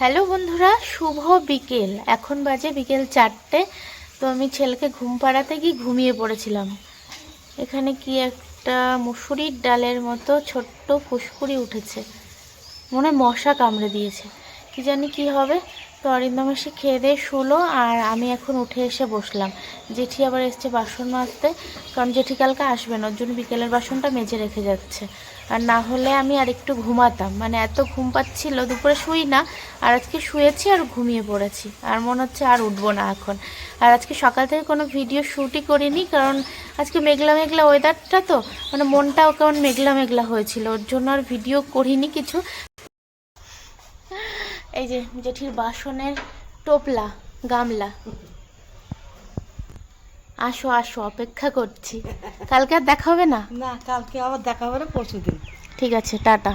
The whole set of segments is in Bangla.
হ্যালো বন্ধুরা, শুভ বিকেল। এখন বাজে বিকেল চারটে, তো আমি ছেলেকে ঘুম পাড়াতে গিয়ে ঘুমিয়ে পড়েছিলাম। এখানে কি একটা মুসুরির ডালের মতো ছোট্ট ফুসকুড়ি উঠেছে। মনে মশা কামড়ে দিয়েছে। কি জানি কি হবে। তো অরিন্দম এসে খেয়ে দিয়ে শুলো আর আমি এখন উঠে এসে বসলাম। জেঠি আবার এসছে বাসন মাজতে, কারণ জেঠি কালকে আসবে না, ওর জন্য বিকেলের বাসনটা মেজে রেখে যাচ্ছে। আর না হলে আমি আর একটু ঘুমাতাম। মানে এত ঘুম পাচ্ছিল, দুপুরে শুই না, আর আজকে শুয়েছি আর ঘুমিয়ে পড়েছি। আর মনে হচ্ছে আর উঠবো না এখন। আর আজকে সকাল থেকে কোনো ভিডিও শ্যুটই করিনি, কারণ আজকে মেঘলা মেঘলা ওয়েদারটা তো মানে মনটাও কেমন মেঘলা মেঘলা হয়েছিল। ওর জন্য আর ভিডিও করিনি কিছু। এই যে জেঠির বাসনের টোপলা গামলা। আসো আসো অপেক্ষা করছি। কালকে আর দেখা হবে না? না কালকে আবার দেখা হবে পরশু দিন ঠিক আছে টাটা।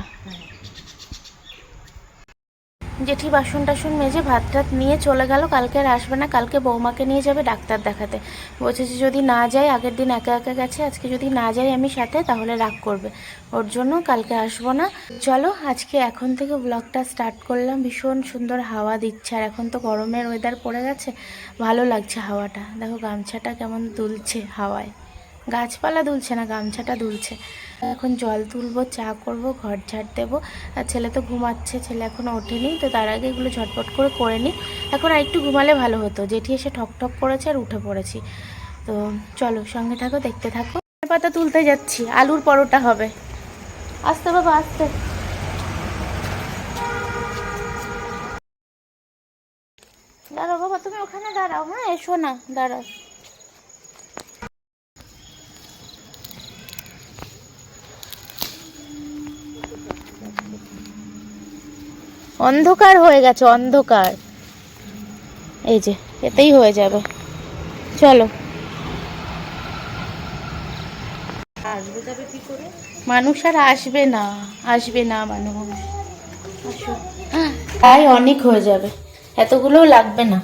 জেঠি বাসন টাসন মেজে ভাত টাত নিয়ে চলে গেল। কালকে আর আসবে না, কালকে বৌমাকে নিয়ে যাবে ডাক্তার দেখাতে। বলছে যে যদি না যাই আগের দিন একা একা গেছে, আজকে যদি না যাই আমি সাথে, তাহলে রাগ করবে। ওর জন্য কালকে আসব না। চলো, আজকে এখন থেকে ব্লগটা স্টার্ট করলাম। ভীষণ সুন্দর হাওয়া দিচ্ছে, আর এখন তো গরমের ওয়েদার পড়ে গেছে। ভালো লাগছে হাওয়াটা। দেখো গামছাটা কেমন দুলছে হাওয়ায়। গাছপালা দুলছে না, গামছাটা দুলছে। এখন জল তুলবো, চা করব, ঘর ঝাড় দেবো। আর ছেলে তো ঘুমাচ্ছে, ছেলে এখনও ওঠেনি, তো তার আগে এগুলো ঝটপট করে করে নিই। এখন আর একটু ঘুমালে ভালো হতো। জেঠি এসে ঠক ঠক করেছে আর উঠে পড়েছি। তো চলো সঙ্গে থাকো, দেখতে থাকো। পাতা তুলতে যাচ্ছি, আলুর পরোটা হবে। আসতে বাবা, আসতে। দাঁড়াও বাবা, তুমি ওখানে দাঁড়াও হ্যাঁ এসো না দাঁড়াও। অন্ধকার হয়ে গেছে অন্ধকার। এই যে এতেই হয়ে যাবে। চলো। আসবে যাবে কি করে? মানুষ আর আসবে না আসবে না মানুষ। তাই অনেক হয়ে যাবে। এতগুলোও লাগবে না।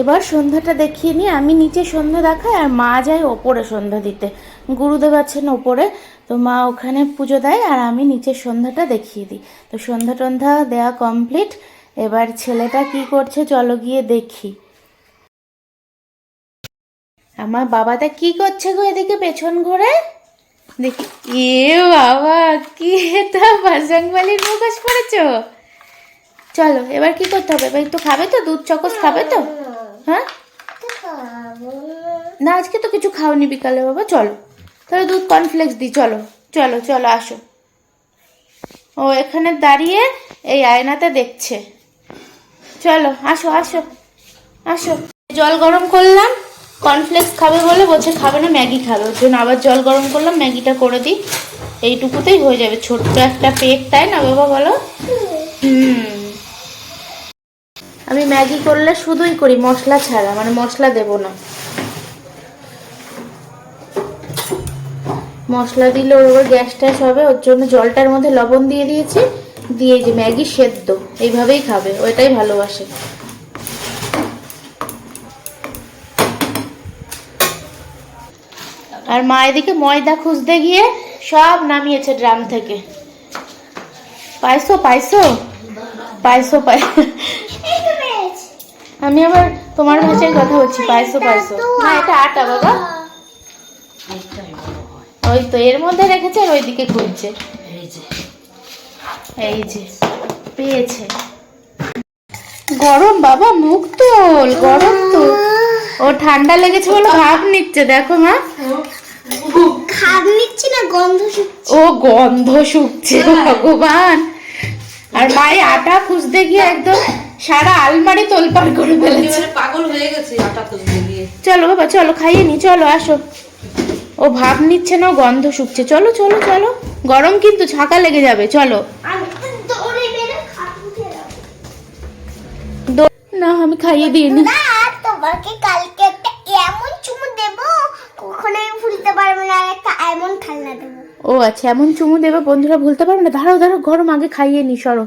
এবার সন্ধ্যাটা দেখিয়ে নিয়ে আমি নিচে সন্ধ্যা দেখাই আর মা যায় ওপরে সন্ধ্যা দিতে। গুরুদেব আছেন ওপরে, তো মা ওখানে পুজো দেয় আর আমি নিচে সন্ধ্যাটা দেখিয়ে দিই। তো সন্ধ্যা টন্ধ্যা দেওয়া কমপ্লিট, এবার ছেলেটা কি করছে চলো গিয়ে দেখি। আমার বাবাটা কি করছে গো এদিকে পেছন ঘুরে? দেখি। এ বাবা, কি এটা বাজরংবালির মুখোশ পড়েছো চলো, এবার কি করতে হবে? এবার একটু খাবে তো? দুধ চকস খাবে তো? হ্যাঁ? না, আজকে তো কিছু খাওনি বিকালে, বাবা, চলো। তাহলে দুধ কর্নফ্লেক্স দিই, চলো চলো চলো, আসো। ও এখানে দাঁড়িয়ে এই আয়নাতে দেখছে। চলো, আসো আসো আসো। জল গরম করলাম কর্নফ্লেক্স খাবে বলে বলছে খাবে না, ম্যাগি খাবে। ওর জন্য আবার জল গরম করলাম, ম্যাগিটা করে দিই। এইটুকুতেই হয়ে যাবে। ছোট্ট একটা পেট, তাই না, বাবা, বলো? হুম। আমি ম্যাগি করলে শুধুই করি, মশলা ছাড়া মানে মশলা দেব না। মশলা দিলে ওর গ্যাস ট্যাস হবে, ওর জন্য জলটার মধ্যে লবণ দিয়ে দিয়েছি, দিয়ে যে ম্যাগি সেদ্ধ, এইভাবেই খাবে ওইটাই ভালোবাসে। আর মা এদিকে ময়দা খুঁজতে গিয়ে সব নামিয়েছে ড্রাম থেকে। পাইছো পাইছো? পাইছো, পাই আমি আবার তোমার ভাষায় কথা বলছি পাইছো পাইছো না এটা আটা বাবা। ওই তো এর মধ্যে রেখেছে আর ওইদিকে খুঁজছে এই যে পেয়েছে। গরম বাবা মুখ তোল গরম তো। ও ঠান্ডা লেগেছে বলে ভাব নিচ্ছে দেখো মা। খাদ নিচ্ছি না গন্ধ শুকছে। ও গন্ধ শুকছে ভগবান। আর মায়ের আটা খুঁজতে গিয়ে একদম সারা আলমারি তোলপাড় করে ফেলেছে। পাগল হয়ে গেছে আটা তুলতে গিয়ে। চলো বাবা চলো খাইয়ে নি চলো আসো। ও ভাব নিচ্ছে না ও গন্ধ শুকছে। চলো চলো চলো। গরম কিন্তু ছাকা লেগে যাবে চলো। না আমি খাইয়ে দিইনি না। তোমাকে কালকে একটা এমন চুমু দেবো কখনো আমি ভুলতে পারব না আর একটা এমন খেলনা দেবো। ও আচ্ছা এমন চুমু দেবে বন্ধুরা ভুলতে পারবে না। দাঁড়াও দাঁড়াও গরম আগে খাইয়ে নি সরো।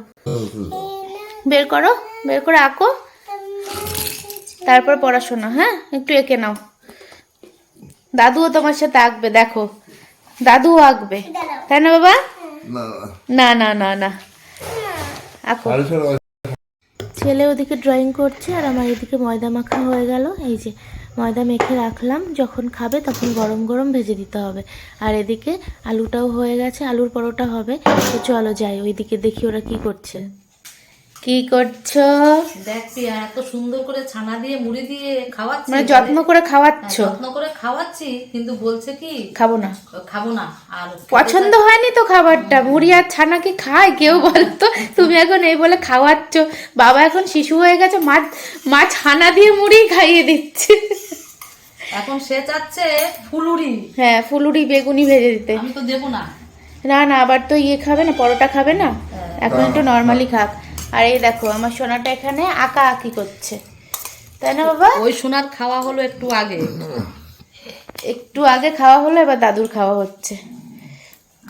বের করো বের করে আঁকো। তারপর পড়াশোনা হ্যাঁ? একটু এঁকে নাও। দাদুও তোমার সাথে আঁকবে দেখো। দাদুও আঁকবে। তাই না বাবা? না। না না না আঁকো। ছেলে ওদিকে ড্রয়িং করছে আর আমার এদিকে ময়দা মাখা হয়ে গেল। এই যে ময়দা মেখে রাখলাম। যখন খাবে তখন গরম গরম ভেজে দিতে হবে। আর এদিকে আলুটাও হয়ে গেছে আলুর পরোটা হবে। তো চলো যাই ওইদিকে দেখি ওরা কি করছে। কি করছ? দেখছি আর এত সুন্দর করে ছানা দিয়ে মুড়ি দিয়ে খাওয়াচ্ছি। মানে যত্ন করে খাওয়াচ্ছ? যত্ন করে খাওয়াচ্ছি কিন্তু বলছে কি খাব না। খাব না। আর পছন্দ হয়নি তো খাবারটা? মুড়ি আর ছানা কি খায় কেউ বলতো? তুমি এখন এই বলে খাওয়াচ্ছ। বাবা এখন শিশু হয়ে গেছে মা মা ছানা দিয়ে মুড়ি খাইয়ে দিচ্ছে। এখন সে চাচ্ছে ফুলুরি। হ্যাঁ ফুলুরি বেগুনি ভেজে দিতে। আমি তো দেবো না। না না আবার তো ইয়ে খাবে না পরোটা খাবে না? এখন একটু নর্মালি খাক। আর এই দেখো আমার সোনাটা এখানে আঁকা আঁকি করছে। তাই না বাবা? ওই সোনার খাওয়া হলো একটু আগে। একটু আগে খাওয়া হলো এবার দাদুর খাওয়া হচ্ছে।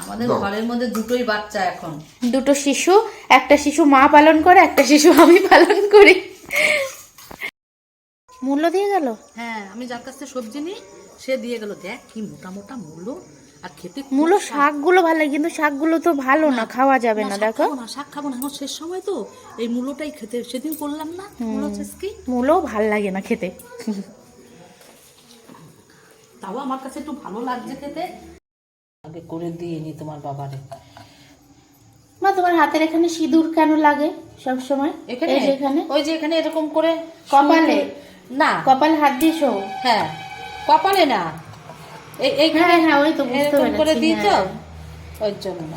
আমাদের ঘরের মধ্যে দুটোই বাচ্চা এখন। দুটো শিশু একটা শিশু মা পালন করে একটা শিশু আমি পালন করি। মূল্য দিয়ে গেল? হ্যাঁ আমি যার কাছ থেকে সবজি নিই সে দিয়ে গেল। দেখ কি মোটা মোটা মূলো আর খেতে মূলো শাকগুলো ভালো লাগে কিন্তু শাকগুলো তো ভালো না খাওয়া যাবে না দেখো। না শাক খাব না এখন শেষ সময় তো। এই মূলোটাই খেতে সেদিন করলাম না মূলো মূলো ভালো লাগে না খেতে। তাও আমার কাছে একটু ভালো লাগছে খেতে। আগে করে দিয়ে নি তোমার বাবারে। মা তোমার হাতের এখানে সিঁদুর কেন লাগে সব সময় এখানে? এই যে এখানে? ওই যে এখানে এরকম করে কপালে? না। কপাল হাত দিয়ে শো হ্যাঁ। কপালে না। এইখানে হ্যাঁ হ্যাঁ ওই তো বুঝতে করে হ্যাঁ। জন্য।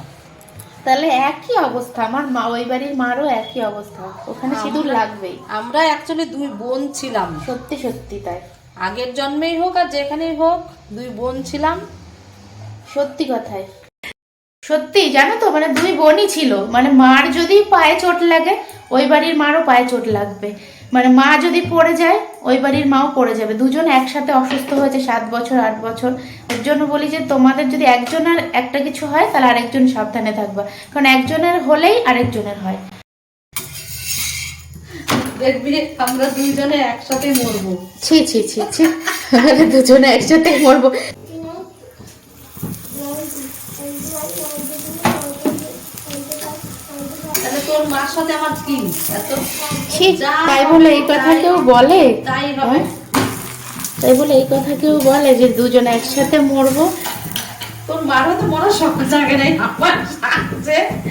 তাহলে একই অবস্থা আমার মা ওই বাড়ির মারও একই অবস্থা। ওখানে সিঁদুর লাগবেই। আমরা অ্যাকচুয়ালি দুই বোন ছিলাম। সত্যি সত্যি তাই। আগের জন্মেই হোক আর যেখানেই হোক দুই বোন ছিলাম। সত্যি কথাই। সত্যি জানো তো মানে দুই বোনই ছিল। মানে মার যদি পায়ে চোট লাগে ওই বাড়ির মারও পায়ে চোট লাগবে। মানে মা যদি পড়ে যায় ওই বাড়ির মাও পড়ে যাবে। দুজন একসাথে অসুস্থ হয়েছে সাত বছর আট বছর। ওর জন্য বলি যে তোমাদের যদি একজনের একটা কিছু হয় তাহলে আরেকজন সাবধানে থাকবা। কারণ একজনের হলেই আরেকজনের হয়। দেখবি আমরা দুইজনে একসাথে মরবো। ছি ছি ছি ছি। দুজনে একসাথে মরবো তাহলে তোর মার সাথে আমার কি এত তাই বলে এই কথা কেউ বলে। তাই হবে। তাই বলে এই কথা কেউ বলে যে দুজন একসাথে মরবো। তোর মারও তো মরার শখ জাগে নাই আমার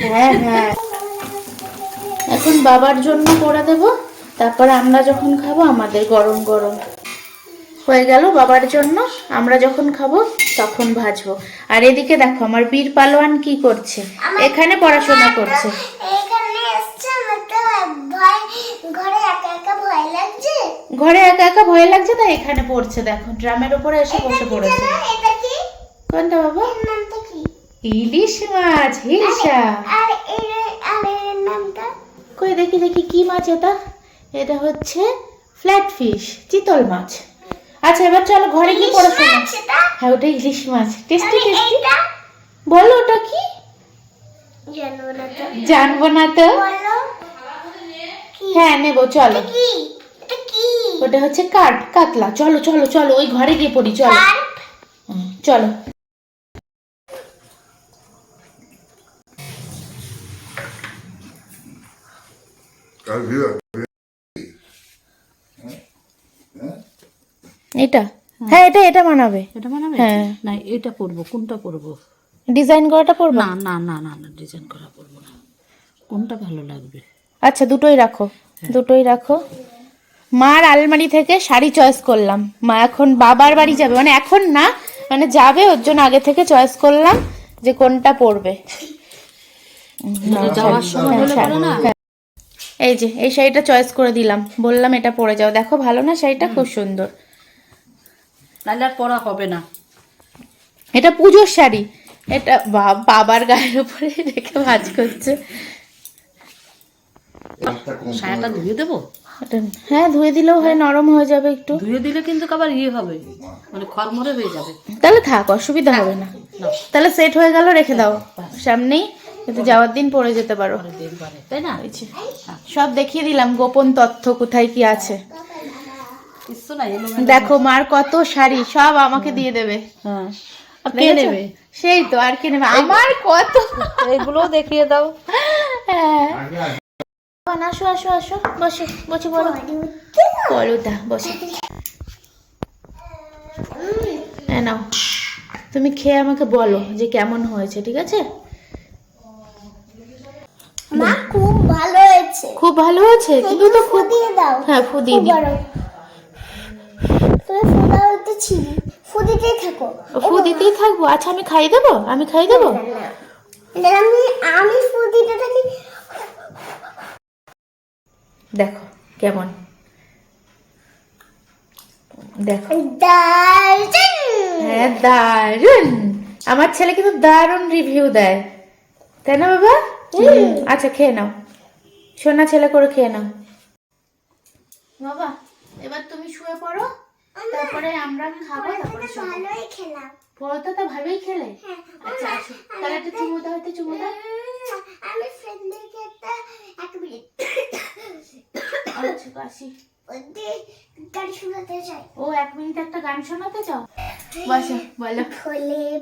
হ্যাঁ হ্যাঁ। এখন বাবার জন্য করে দেব তারপরে আমরা যখন খাব আমাদের গরম গরম। হয়ে গেল বাবার জন্য আমরা যখন খাব তখন ভাজবো। আর এদিকে দেখো আমার বীর পালোয়ান কি করছে? এখানে পড়াশোনা করছে এখানে এসছে আমার তো ভয় ঘরে একা একা ভয় লাগছে ঘরে একা একা ভয় লাগছে তাই এখানে পড়ছে দেখো। ড্রামের উপরে এসে বসে পড়েছে। কোনটা বাবা? ইলিশ মাছ হিলসা আর এর আর এর নামটা? কই দেখি দেখি কি মাছ এটা? এটা হচ্ছে ফ্ল্যাট ফিশ চিতল মাছ। আচ্ছা এবার চলো ঘরে কি পড়াশোনা হ্যাঁ ওটা ইলিশ মাছ। Tasty tasty. বলো ওটা কি? জানব না তো। জানব না তো। বলো। হ্যাঁ নেব চলো। ওটা হচ্ছে কাঠ কাতলা। চলো চলো চলো ওই ঘরে গিয়ে পড়ি চলো। চলো। এটা? হ্যাঁ। এটা এটা মানাবে এটা বানাবে? হ্যাঁ। না এটা পরবো। কোনটা পরবো? ডিজাইন করাটা পড়ব না না না না না ডিজাইন করা পরবো না। কোনটা ভালো লাগবে? আচ্ছা দুটোই রাখো। দুটোই রাখো। মার আলমারি থেকে শাড়ি চয়েস করলাম। মা এখন বাবার বাড়ি যাবে। মানে এখন না মানে যাবে ওর জন্য আগে থেকে চয়েস করলাম যে কোনটা পরবে। বলো না। এই যে এই শাড়িটা চয়েস করে দিলাম। বললাম এটা পরে যাও। দেখো ভালো না শাড়িটা? খুব সুন্দর। নাহলে আর পরা হবে না। এটা পুজোর শাড়ি। এটা বাবার গায়ের উপরে রেখে ভাজ করছে। সায়াটা ধুয়ে দেবো? হ্যাঁ ধুয়ে দিলেও হয় নরম হয়ে যাবে একটু। ধুয়ে দিলে কিন্তু আবার ইয়ে হবে মানে খরমরে হয়ে যাবে। তাহলে থাক অসুবিধা হবে না। তাহলে সেট হয়ে গেল রেখে দাও। সামনেই যাতে যাওয়ার দিন পরে যেতে পারো। তাই না? সব দেখিয়ে দিলাম গোপন তথ্য কোথায় কি আছে। দেখো মার কত শাড়ি সব আমাকে দিয়ে দেবে। হ্যাঁ কে নেবে? সেই তো আর কে নেবে? আমার কত? এগুলো দেখিয়ে দাও। হ্যাঁ। আসো আসো আসো বসো বসে বলো। বসো। নাও। তুমি খেয়ে আমাকে বলো যে কেমন হয়েছে ঠিক আছে? মা খুব ভালো হয়েছে। খুব ভালো হয়েছে? তুমি তো খুব দিয়ে দাও। হ্যাঁ ফু দিয়ে দিই। তুমি ফুদা হতে ছিলি ফুদিতেই থাকো। ফু দিতেই থাকব? আচ্ছা আমি খাই দেবো? আমি খাই দেবো? আমি আমি ফুদিতে থাকি। দেখো কেমন? দেখো। দারুণ হ্যাঁ দারুণ আমার ছেলে কিন্তু দারুণ রিভিউ দেয়। তাই না বাবা? আচ্ছা খেয়ে নাও। সোনা ছেলে করে খেয়ে নাও। বাবা এবার তুমি শুয়ে পড়ো তারপরে আমরা খাব তারপরে। ভালোই খেলাম। পড়তে তো ভালোই খেলে? আচ্ছা আচ্ছা তাহলে একটু চুমু দাও একটু চুমু দাও। আমি ফ্রেন্ডদেরকে একটা এক মিনিট। আচ্ছা কাশি গান শোনাতে চাই। ও এক মিনিট একটা গান শোনাতে চাও? হ্যাঁ। বলো।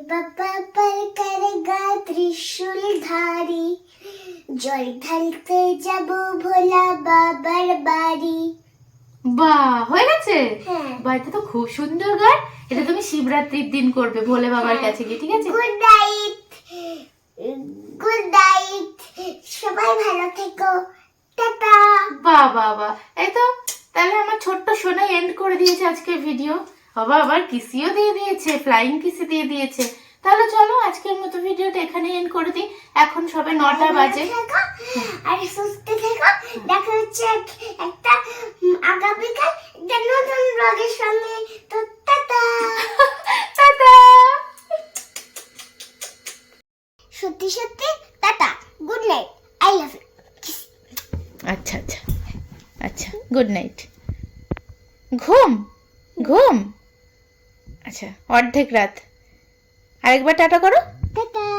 বাবা ত্রিশূল ধারি। জল ঢালতে যাব ভোলা বাবার বাড়ি। বাহ হয়ে গেছে? হ্যাঁ। বাহ তো খুব সুন্দর গান। এটা তুমি শিবরাত্রির দিন করবে ভোলে বাবার হ্যাঁ। কাছে গিয়ে ঠিক আছে? গুড নাইট বাহ এই তো তাহলে আমার ছোট্ট সোনাই এন্ড করে দিয়েছে আজকে ভিডিও বাবা আবার কিসিও দিয়ে দিয়েছে ফ্লাইং কিসি দিয়ে দিয়েছে। তাহলে চলো আজকের মতো ভিডিওটা এখানে এন্ড করে দিই। এখন সবে নটা বাজে। আর সুস্থ থেকো। দেখা হচ্ছে একটা আগামীকাল একটা নতুন ব্লগের সঙ্গে। তো টাটা টাটা সত্যি সত্যি tata good night I love you আচ্ছা আচ্ছা আচ্ছা গুড নাইট ঘুম ঘুম। আচ্ছা অর্ধেক রাত। আরেকবার টাটা করো। টাটা